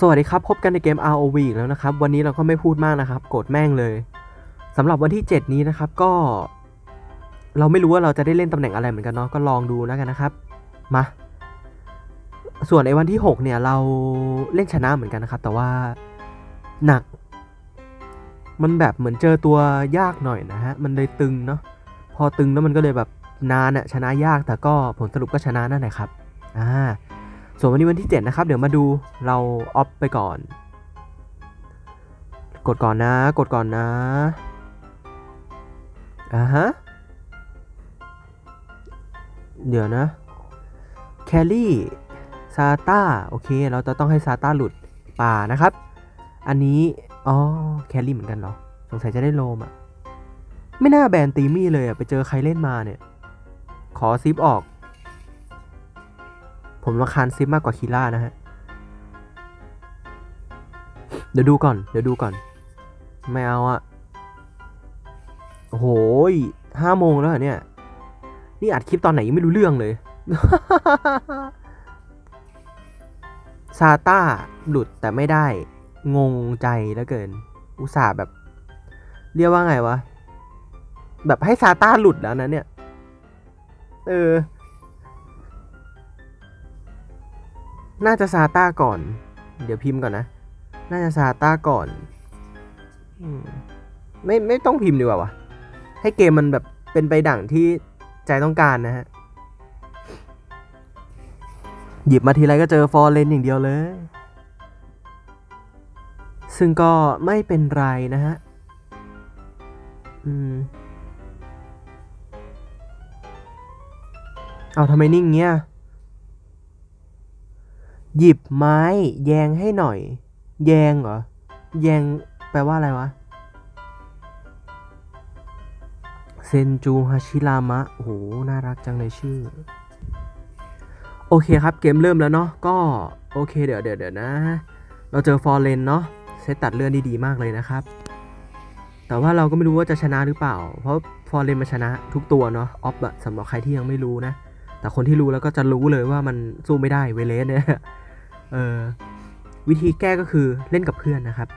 สวัสดีครับ พบกันในเกม ROV อีกแล้วนะครับ วันนี้เราก็ไม่พูดมากนะครับโกรธแม่งเลยสำหรับวันที่ 7 นี้นะครับก็ เราไม่รู้ว่าเราจะได้เล่นตำแหน่งอะไรเหมือนกันเนาะก็ลองดูแล้วกันนะครับ มา ส่วนไอ้วันที่ 6 เนี่ยเราเล่นชนะเหมือนกันนะครับ แต่ว่าหนัก มันแบบเหมือนเจอตัวยากหน่อยนะฮะมันเลยตึงเนาะพอตึงแล้วมันก็เลยแบบนานอะชนะยากแต่ก็ผลสรุปก็ชนะนั่นแหละครับอ่า ส่วนวันนี้วันที่ 7 นะครับ เดี๋ยวมาดูเราออฟไปก่อน กดก่อนนะ กดก่อนนะอ่าฮะ เดี๋ยวนะ แคลรี่ซาต้าโอเค เราจะต้องให้ซาต้าหลุดป่านะครับ อันนี้ อ๋อ แคลรี่เหมือนกันเหรอ สงสัยจะได้โลมอะไม่น่าแบนตีมี่เลยอะ ไปเจอใครเล่นมาเนี่ย ขอซิปออก ผมรำคาญซิปมากกว่าคีล่านะฮะ เดี๋ยวดูก่อน เดี๋ยวดูก่อน ไม่เอาอะโอ้โหห้าโมงแล้วเหรอเนี่ย นี่อัดคลิปตอนไหนยังไม่รู้เรื่องเลย ซาต้าหลุดแต่ไม่ได้ งงใจแล้วเกิน อุตส่าห์แบบ เรียกว่าไงวะ แบบให้ซาต้าหลุดแล้วนะเนี่ย เออ น่าจะซาต้าก่อน เดี๋ยวพิมพ์ก่อนนะ น่าจะซาต้าก่อนอมไม่ไม่ต้องพิมพ์ดีกว่าวะให้เกมมันแบบเป็นไปดั่งที่ใจต้องการนะฮะ หยิบมาทีไรก็เจอฟอร์เรนอย่างเดียวเลย ซึ่งก็ไม่เป็นไรนะฮะ อืม เอาทำไมนิ่งเงี้ย หยิบไม้แยงให้หน่อย แยงเหรอ แยงแปลว่าอะไรวะ เซนจูฮาชิรามะ โอ้โห น่ารักจังเลยชื่อ โอเคครับเกมเริ่มแล้วเนาะ ก็โอเคเดี๋ยวเดี๋ยวเดี๋ยวนะ เราเจอฟอร์เรนเนาะเซตตัดเลื่อนดีดีมากเลยนะครับ แต่ว่าเราก็ไม่รู้ว่าจะชนะหรือเปล่า เพราะฟอร์เรนมาชนะทุกตัวเนาะ ออฟอะสำหรับใครที่ยังไม่รู้นะแต่คนที่รู้แล้วก็จะรู้เลยว่ามันสู้ไม่ได้เวเลสเนี่ย เออวิธีแก้ก็คือเล่นกับเพื่อนนะครับ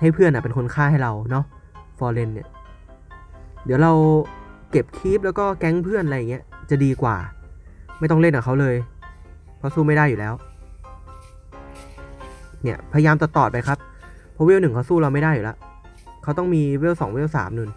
ให้เพื่อนอะเป็นคนฆ่าให้เราเนาะฟอร์เรนเนี่ย เดี๋ยวเราเก็บคีปแล้วก็แก๊งเพื่อนอะไรอย่างเงี้ยจะดีกว่า ไม่ต้องเล่นกับเขาเลย เพราะสู้ไม่ได้อยู่แล้ว เนี่ยพยายามตัดตอดไปครับเพราะเวลหนึ่งเขาสู้เราไม่ได้อยู่แล้วเขาต้องมีเวลสองเวลสามนู่น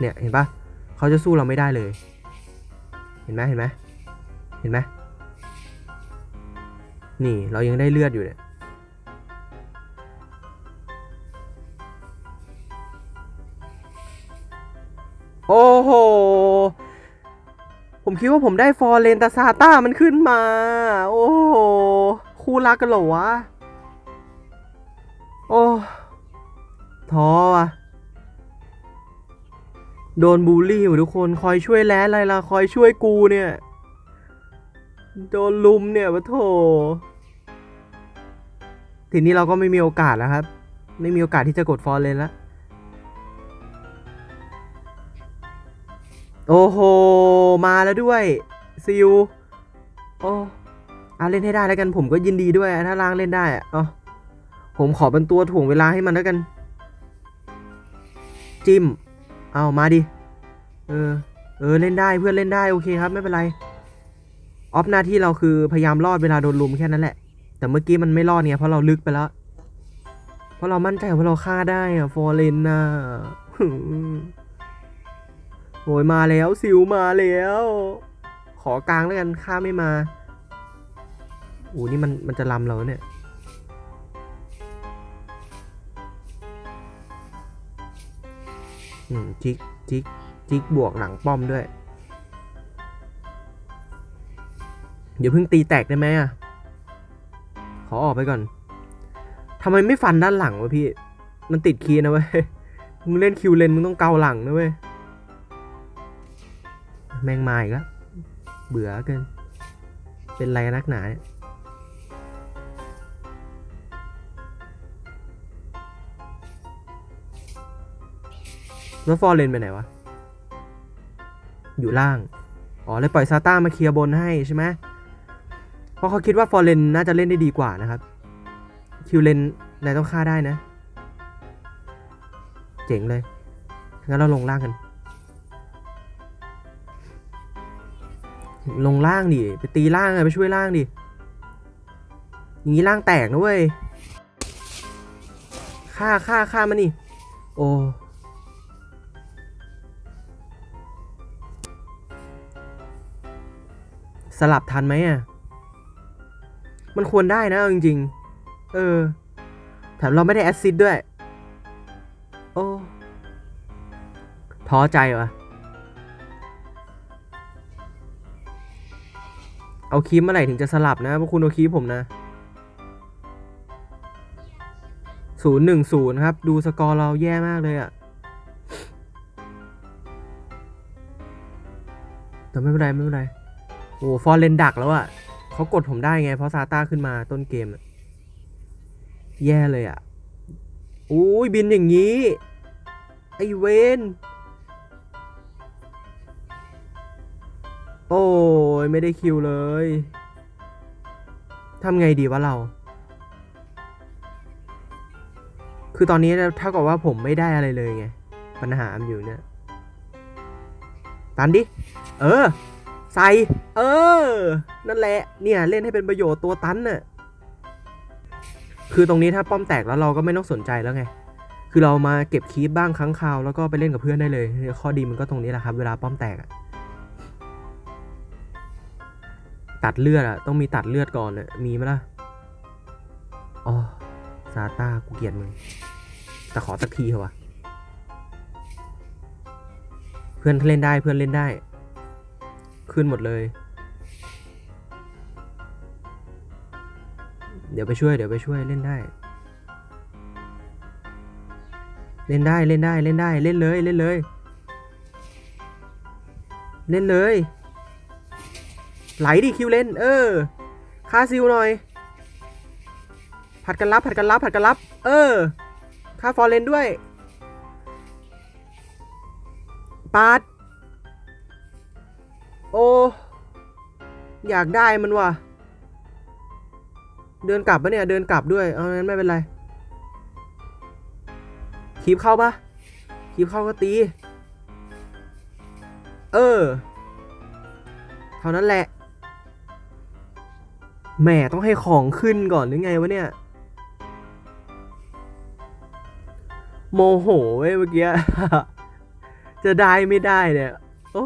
เนี่ยเห็นปะเขาจะสู้เราไม่ได้เลย เห็นไหมเห็นไหมเห็นไหม นี่เรายังได้เลือดอยู่เนี่ยโอ้โห ผมคิดว่าผมได้ฟอร์เรนต่ซาต้ามันขึ้นมา โอ้โห คู่รักกันเหรอวะ โอ้ท้อว่ะโดนบูลลี่ว่ทุกคนคอยช่วยแลนอะไรล่ะ คอยช่วยกูเนี่ย โดนลุมเนี่ยวะโถ ทีนี้เราก็ไม่มีโอกาสแล้วครับ ไม่มีโอกาสที่จะกดฟอร์เรนแล้ว โอ้โห มาแล้วด้วยซิลโอ้อาเล่นให้ได้แล้วกันผมก็ยินดีด้วย ถ้าล้างเล่นได้อะเอ๋อผมขอเป็นตัวถ่วงเวลาให้มันแล้วกัน จิ้ม เอามาดิ เออ เออ เล่นได้เพื่อนเล่นได้ โอเคครับ ไม่เป็นไร ออฟหน้าที่เราคือพยายามรอดเวลาโดนลุมแค่นั้นแหละ แต่เมื่อกี้มันไม่รอดเนี่ยเพราะเราลึกไปแล้ว เพราะเรามั่นใจว่าเราฆ่าได้อะฟอร์เรนน่ะโอยมาแล้วสิวมาแล้ว ขอกลางแล้วกันข้าไม่มาโอ้นี่มันมันจะลำเราเนี่ยอืมจิกจิกจิกบวกหลังป้อมด้วย เดี๋ยวเพิ่งตีแตกได้ไหมอะ ขอออกไปก่อนทำไมไม่ฟันด้านหลังวะพี่ มันติดคีย์นะเว้ย มึงเล่นคิวเลนมึงต้องเกาหลังนะเว้ย แมงมาอีกแล้ว เบื่อเกิน เป็นไรนักหนาเนี่ยแล้วฟอร์เรนไปไหนวะ อยู่ล่าง อ๋อ เลยปล่อยซาต้ามาเคลียร์บนให้ใช่ไหม เพราะเขาคิดว่าฟอร์เรนน่าจะเล่นได้ดีกว่านะครับ คิวเลนนายต้องฆ่าได้นะ เจ๋งเลย งั้นเราลงล่างกัน ลงล่างดิ ไปตีล่างไปช่วยล่างดิ อย่างนี้ล่างแตกนะเว้ย ฆ่าฆ่าฆ่ามันนี่ โอ้สลับทันไหมอะ มันควรได้นะจริงๆ เออ แถมเราไม่ได้แอสซิดด้วย โอ้ท้อใจวะเอาคีมเมื่อไหร่ถึงจะสลับนะพวกคุณเอาคีมผมนะศูนย์หนึ่งศูนย์ครับ ดูสกอร์เราแย่มากเลยอะแต่ไม่เป็นไร ไม่เป็นไร โอ้ฟอร์เรนดักแล้วอะ เขากดผมได้ไง เพราะซาต้าขึ้นมาต้นเกม แย่เลยอะอุ้ยบินอย่างนี้ ไอเวนโอ้ยไม่ได้คิวเลยทำไงดีวะเรา คือตอนนี้เท่ากับว่าผมไม่ได้อะไรเลยไง ปัญหามันอยู่เนี่ย ตันดิ เออ ใส่ เออ นั่นแหละ เนี่ยเล่นให้เป็นประโยชน์ตัวตันน่ะ คือตรงนี้ถ้าป้อมแตกแล้วเราก็ไม่ต้องสนใจแล้วไง คือเรามาเก็บคีปบ้างครั้งคราวแล้วก็ไปเล่นกับเพื่อนได้เลย ข้อดีมันก็ตรงนี้แหละครับ เวลาป้อมแตกตัดเลือดอะต้องมีตัดเลือดก่อนอะมีไหมล่ะ อ๋อ ซาต้ากูเกลียดมึง แต่ขอสักทีเถอะวะ เพื่อนเล่นได้เพื่อนเล่นได้ ขึ้นหมดเลย เดี๋ยวไปช่วย เดี๋ยวไปช่วยเล่นได้ เล่นได้เล่นได้เล่นได้เล่นเลยเล่นเลย เล่นเลย ไหลดิคิวเล่น เออคาซิลหน่อย ผัดกันรับผัดกันรับผัดกันรับ เออค่าฟอร์เรนด้วยปาด โอ้ อยากได้มันว่ะ เดินกลับปะเนี่ย เดินกลับด้วย เอางั้นไม่เป็นไร คีบเข้าปะคีบเข้าก็ตี เออ เท่านั้นแหละ แหม่ต้องให้ของขึ้นก่อนหรือไงวะเนี่ย โมโหเว้ยเมื่อกี้ จะได้ไม่ได้เนี่ย โอ้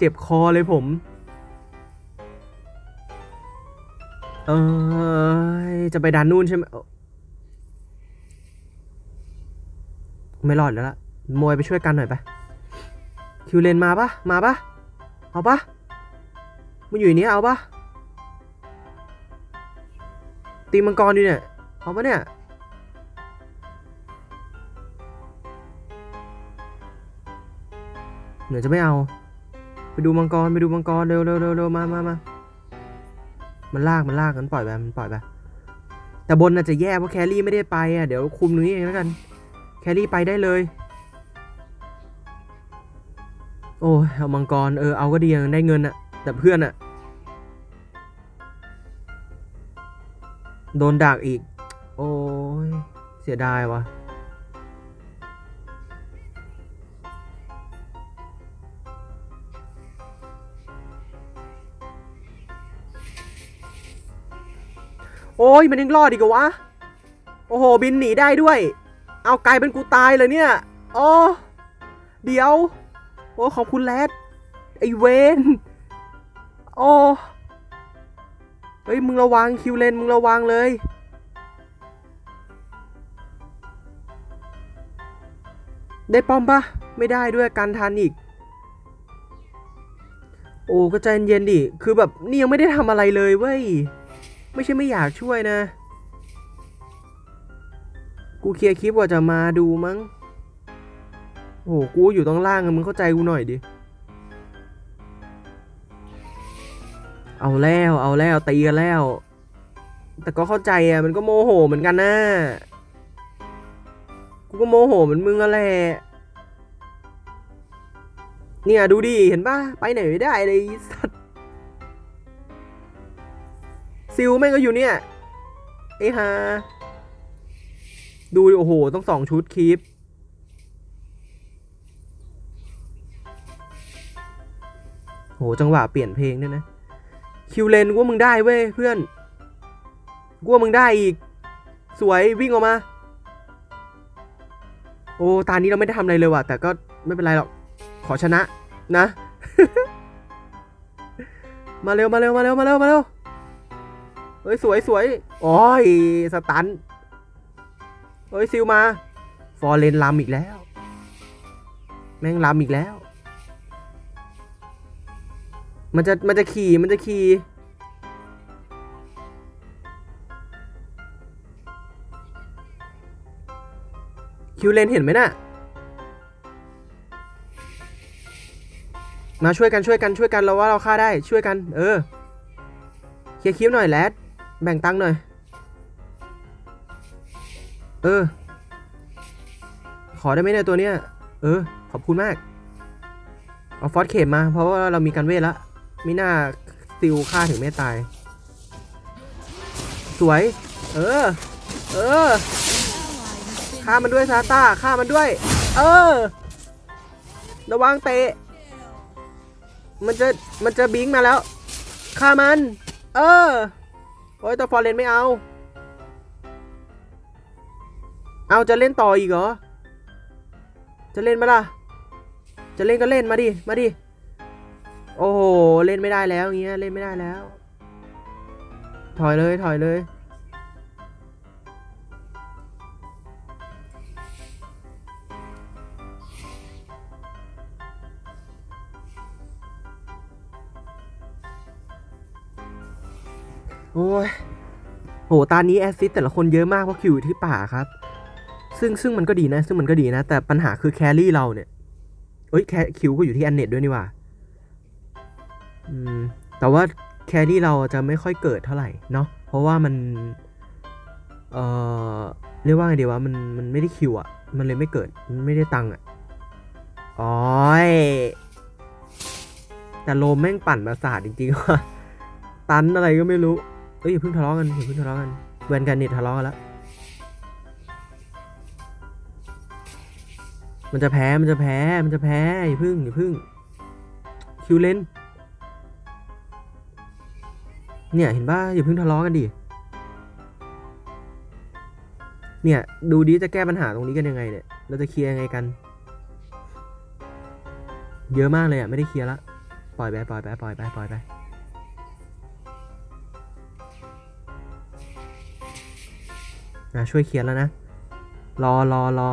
เจ็บคอเลยผม เออจะไปดันนู่นใช่ไหมไม่รอดแล้วล่ะมวยไปช่วยกันหน่อยไป คิวเลนมาปะมาปะเอาปะมันอยู่ในนี้เอาปะตีมังกรดีเนี่ย เอาปะเนี่ยเหนือจะไม่เอา ไปดูมังกรไปดูมังกรเร็วเร็วเร็วเร็วมามามามันลากมันลากกันปล่อยไปมันปล่อยไปแต่บนน่ะจะแย่เพราะแครี่ไม่ได้ไปอะเดี๋ยวคุมตรงนี้เองแล้วกัน แครี่ไปได้เลย โอ้เอามังกรเออเอาก็ดีงได้เงินอะแต่เพื่อนอะโดนดักอีก โอ้ยเสียดายวะโอ้ยมันยังรอดอีกวะ โอ้โห บินหนีได้ด้วย เอากลายเป็นกูตายเลยเนี่ยโอ้เดี๋ยว โอ้ขอบคุณแรดไอเวนโอ้เฮ้ย มึงระวังคิวเลน มึงระวังเลย ได้ป้อมปะไม่ได้ด้วยการทันอีก โอ้ก็ใจเย็นดิ คือแบบนี่ยังไม่ได้ทำอะไรเลยเว้ย ไม่ใช่ไม่อยากช่วยนะ กูเคลียร์คลิปว่าจะมาดูมั้ง โอ้โห กูอยู่ตรงล่างอะมึงเข้าใจกูหน่อยดิ เอาแล้วเอาแล้วตีกันแล้ว แต่ก็เข้าใจอะมันก็โมโหเหมือนกันนะกูก็โมโหเหมือนมึงอะแหละเนี่ยดูดิเห็นป่ะไปไหนไม่ได้เลยสัตว ซิลแม่งก็อยู่เนี่ยไอ้ฮาดูโอ้โห ต้องสองชุดคีปโหจังหวะเปลี่ยนเพลงด้วยนะ คิวเลนกูว่ามึงได้เว้ยเพื่อนกูว่ามึงได้อีก สวยวิ่งออกมา โอ้ตานี้เราไม่ได้ทำอะไรเลยว่ะ แต่ก็ไม่เป็นไรหรอก ขอชนะนะ มาเร็วมาเร็วมาเร็วมาเร็วมาเร็ว เฮ้ยสวยสวยโอ้ยสตันเฮ้ยซิลมาฟอร์เรนลำอีกแล้ว แม่งลำอีกแล้ว มันจะมันจะขี่มันจะขี่คิวเลนเห็นไหมน่ะ มาช่วยกันช่วยกันช่วยกันเราว่าเราฆ่าได้ช่วยกัน เออ เคลียร์คิวหน่อยแรด แบ่งตังค์หน่อย เออ ขอได้ไหมเนี่ยตัวเนี้ย เออ ขอบคุณมาก เอาฟอสเข็มมา เพราะว่าเรามีการเวทละไม่น่าซิลฆ่าถึงไม่ตาย สวย เออ เออ ฆ่ามันด้วยซาต้าฆ่ามันด้วย เออ ระวังเตะ มันจะ มันจะบิงมาแล้ว ฆ่ามัน เออ โอ้ยแต่ฟอร์เรนไม่เอา เอาจะเล่นต่ออีกเหรอ จะเล่นไหมล่ะ จะเล่นก็เล่นมาดิ มาดิ โอ้โห เล่นไม่ได้แล้วเงี้ย เล่นไม่ได้แล้ว ถอยเลย ถอยเลย โอ้ยโหตอนนี้แอสซิสแต่ละคนเยอะมากเพราะคิวอยู่ที่ป่าครับ ซึ่งซึ่งมันก็ดีนะ ซึ่งมันก็ดีนะ แต่ปัญหาคือแครี่เราเนี่ยเอ้ยแคคิวก็อยู่ที่แอนเน็ตด้วยนี่ว่าอืมแต่ว่าแครี่เราจะไม่ค่อยเกิดเท่าไหร่เนาะเพราะว่ามันเอ่อเรียกว่าไงดีวะมันมันไม่ได้คิวอะมันเลยไม่เกิดมันไม่ได้ตังค์อะอ๋อยแต่โลมแม่งปั่นประสาทจริงๆว่ะตันอะไรก็ไม่รู้ เอ้ยอย่าเพิ่งทะเลาะกันอย่าเพิ่งทะเลาะกันเวนกันเน็ตทะเลาะกันแล้วมันจะแพ้ มันจะแพ้ มันจะแพ้อย่าพึ่งอย่าพึ่ง คิวเลนเนี่ยเห็นป่ะอย่าพึ่งทะเลาะกันดิ เนี่ยดูดิจะแก้ปัญหาตรงนี้กันยังไงเนี่ย เราจะเคลียร์ยังไงกัน เยอะมากเลยอะไม่ได้เคลียร์ละ ปล่อยไปปล่อยไปปล่อยไปปล่อยไป อะช่วยเคลียร์แล้วนะ รอรอรอ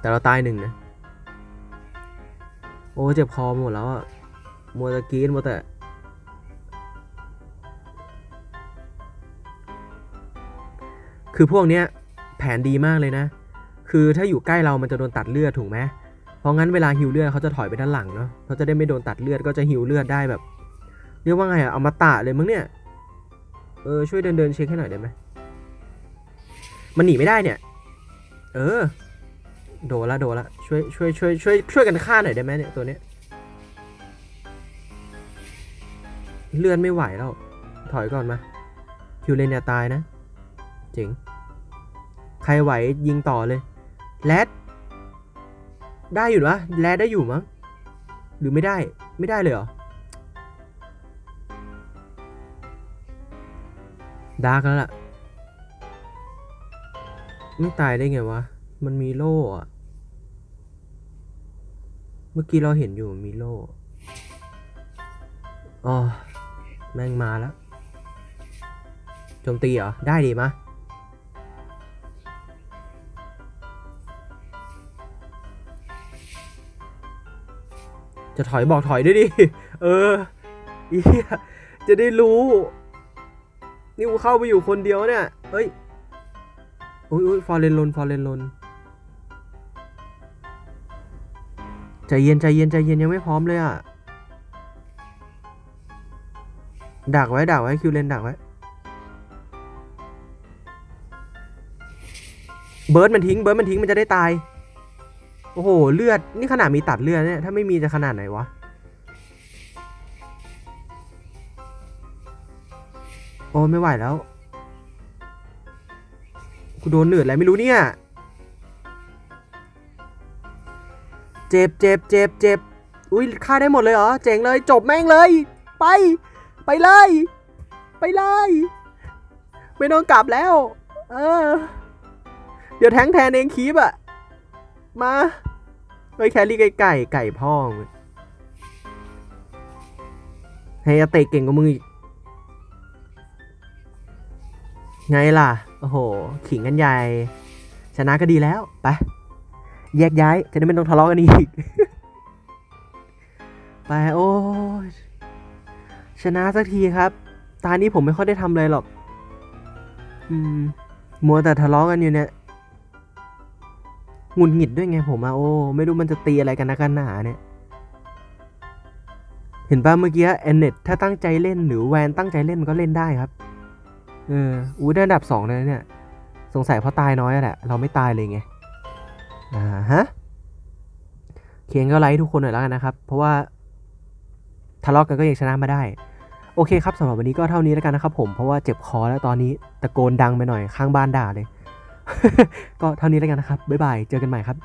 แต่เราตายหนึ่งนะ โอ้เจ็บคอหมดแล้วอะมัวแต่กรีดมัวแต่คือพวกเนี้ยแผนดีมากเลยนะ คือถ้าอยู่ใกล้เรามันจะโดนตัดเลือดถูกไหมเพราะงั้นเวลาฮิวเลือดเขาจะถอยไปด้านหลังเนาะเขาจะได้ไม่โดนตัดเลือดก็จะฮิวเลือดได้แบบ เรียกว่าไงอะเอามาตะเลยมั้งเนี่ย เออช่วยเดินเดินเช็คให้หน่อยได้ไหมมันหนีไม่ได้เนี่ย เออ โดละโดละช่วยช่วยช่วยช่วยช่วยกันฆ่าหน่อยได้ไหมเนี่ยตัวเนี้ยเลื่อนไม่ไหวแล้ว ถอยก่อนมาคิวเลนเนี่ยตายนะ เจ๋ง ใครไหวยิงต่อเลยแรดได้อยู่นะแรดได้อยู่มั้งหรือไม่ได้ไม่ได้เลยเหรอ ดาร์กแล้วล่ะไม่ตายได้ไงวะ มันมีโล่อะเมื่อกี้เราเห็นอยู่มีโล่อ๋อ แม่งมาแล้ว โจมตีเหรอ ได้ดีมะจะถอยบอกถอยด้วยดิ เอออีเหี้ยจะได้รู้ นี่กูเข้าไปอยู่คนเดียวเนี่ย เฮ้ยอุ้ยอุ้ยฟอร์เรนลนฟอร์เรนลนใจเย็นใจเย็นใจเย็นยังไม่พร้อมเลยอะ ดักไว้ดักไว้คิวเลนดักไว้ เบิร์ดมันทิ้งเบิร์ดมันทิ้งมันจะได้ตาย โอ้โห เลือด นี่ขนาดมีตัดเลือดเนี่ย ถ้าไม่มีจะขนาดไหนวะ โอ้ไม่ไหวแล้ว กูโดนเหนืดอะไรไม่รู้เนี่ย เจ็บเจ็บเจ็บเจ็บอุ้ยฆ่าได้หมดเลยเหรอ เจ๋งเลย จบแม่งเลย ไป ไปเลย ไปเลย ไม่ต้องกลับแล้ว เออ เดี๋ยวแทงแทนเองคีบอะมาเฮ้ยแครี่ไก่ไก่ไก่พ่องเฮ้ยเตะเก่งกว่ามึงอีก ไงล่ะ โอ้โห ขิงกันใหญ่ ชนะก็ดีแล้ว ไป แยกย้าย จะได้ไม่ต้องทะเลาะกันอีก ไป โอ้ชนะสักทีครับ ตานี้ผมไม่ค่อยได้ทำเลยหรอก อืม มัวแต่ทะเลาะกันอยู่เนี่ยหงุดหงิดด้วยไงผมอะโอ้ไม่รู้มันจะตีอะไรกันนะกันหนาเนี่ย เห็นป่ะเมื่อกี้แอนเน็ตถ้าตั้งใจเล่นหรือแวนตั้งใจเล่นมันก็เล่นได้ครับ เอออู้ได้อันดับสองเลยเนี่ย สงสัยเพราะตายน้อยแหละ เราไม่ตายเลยไง อ่าฮะ เคียงก็ไลค์ทุกคนหน่อยแล้วกันนะครับ เพราะว่าทะเลาะกันก็ยังชนะมาได้ โอเคครับสำหรับวันนี้ก็เท่านี้แล้วกันนะครับ ผมเพราะว่าเจ็บคอแล้วตอนนี้ตะโกนดังไปหน่อยข้างบ้านด่าเลย ก็เท่านี้แล้วกันนะครับบ๊ายบายเจอกันใหม่ครับ